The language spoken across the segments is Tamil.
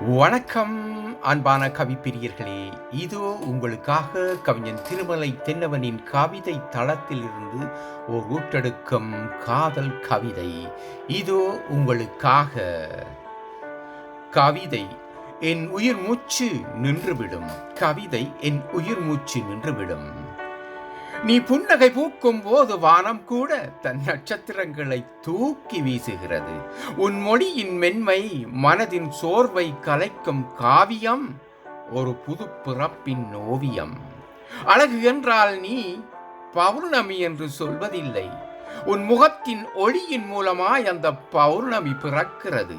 வணக்கம் அன்பான கவிப்பிரியர்களே இதோ உங்களுக்காக கவிஞன் திருமலை தென்னவனின் கவிதை தளத்திலிருந்து ஓர் ஊட்டெடுக்கும் காதல் கவிதை. இதோ உங்களுக்காக கவிதை. என் உயிர் மூச்சு நின்றுவிடும். கவிதை என் உயிர் மூச்சு நின்றுவிடும். நீ புன்னகை பூக்கும் போது வானம் கூட தன் நட்சத்திரங்களை தூக்கி வீசுகிறது. உன் மொழியின் மென்மை மனதின் சோர்வை கலைக்கும் காவியம் ஒரு புது பிறப்பின் ஓவியம். அழகு என்றால் நீ பௌர்ணமி என்று சொல்வதில்லை. உன் முகத்தின் ஒளியின் மூலமாய் அந்த பௌர்ணமி பிறக்கிறது.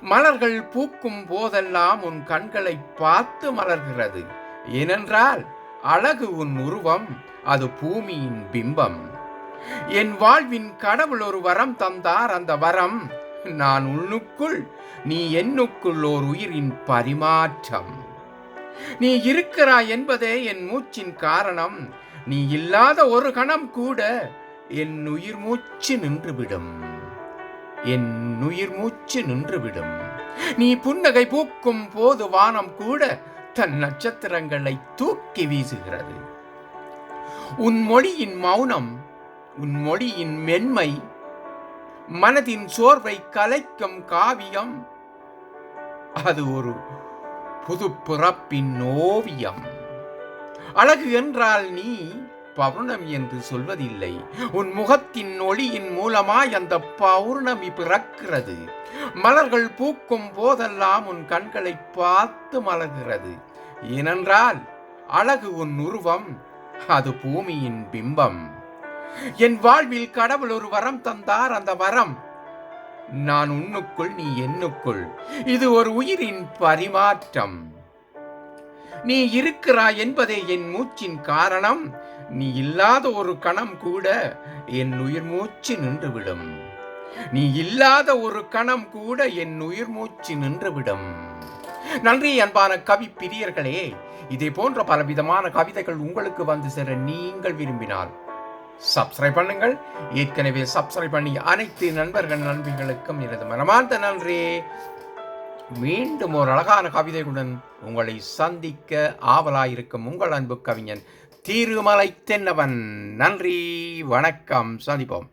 மலர்கள் பூக்கும் போதெல்லாம் உன் கண்களை பார்த்து மலர்கிறது. ஏனென்றால் அழகு உன் உருவம் அது பூமியின் பிம்பம். என் வாழ்வின் கடவுள் ஒரு வரம் தந்தார் அந்த வரம். நான் உன்னுக்குள் நீ என்னுக்குள் ஓர் உயிரின் பரிமாற்றம். நீ இருக்கிறாய் என்பதே என் மூச்சின் காரணம். நீ இல்லாத ஒரு கணம் கூட என் உயிர் மூச்சு நின்றுவிடும். என் உயிர் மூச்சு நின்றுவிடும். நீ புன்னகை பூக்கும் போது வானம் கூட தன் நட்சத்திரங்களை தூக்கி வீசுகிறது. உன் மொழியின் மௌனம் உன் மொழியின் மென்மை மனதின் சோர்வை கலைக்கும் காவியம் அது ஒரு புது பிறப்பின் ஓவியம். அழகு என்றால் நீ பௌர்ணமி என்று சொல்வதில்லை. உன் முகத்தின் ஒளியின் மூலமாய் அந்த பௌர்ணமி பிறக்கிறது. மலர்கள் பூக்கும் போதெல்லாம் உன் கண்களை பார்த்து மலர்கிறது. ஏனென்றால் அழகு உன் உருவம் அது பூமியின் பிம்பம். என் வாழ்வில் கடவுள் ஒரு வரம் தந்தார் அந்த வரம். நான் உன்னுக்குள் நீ என்னுக்குள். இது ஒரு உயிரின் பரிமாற்றம். நீ இருக்கிறாய் என்பதே என் மூச்சின் காரணம். நீ இல்லாத ஒரு கணம் கூட என் உயிர் மூச்சு நின்றுவிடும். நீ இல்லாத ஒரு கணம் கூட என் உயிர் மூச்சு நின்றுவிடும். நன்றி அன்பான கவி பிரியர்களே. இதே போன்ற பலவிதமான கவிதைகள் உங்களுக்கு வந்து சேர நீங்கள் விரும்பினால் சப்ஸ்கிரைப் பண்ணுங்கள். ஏற்கனவே சப்ஸ்கிரைப் பண்ணி அனைத்து நண்பர்கள் நண்பிகளுக்கும் எனது மனமார்ந்த நன்றி. மீண்டும் ஒரு அழகான கவிதைகளுடன் உங்களை சந்திக்க ஆவலாயிருக்கும் உங்கள் அன்பு கவிஞன் திருமலை தென்னவன். நன்றி வணக்கம். சந்திப்போம்.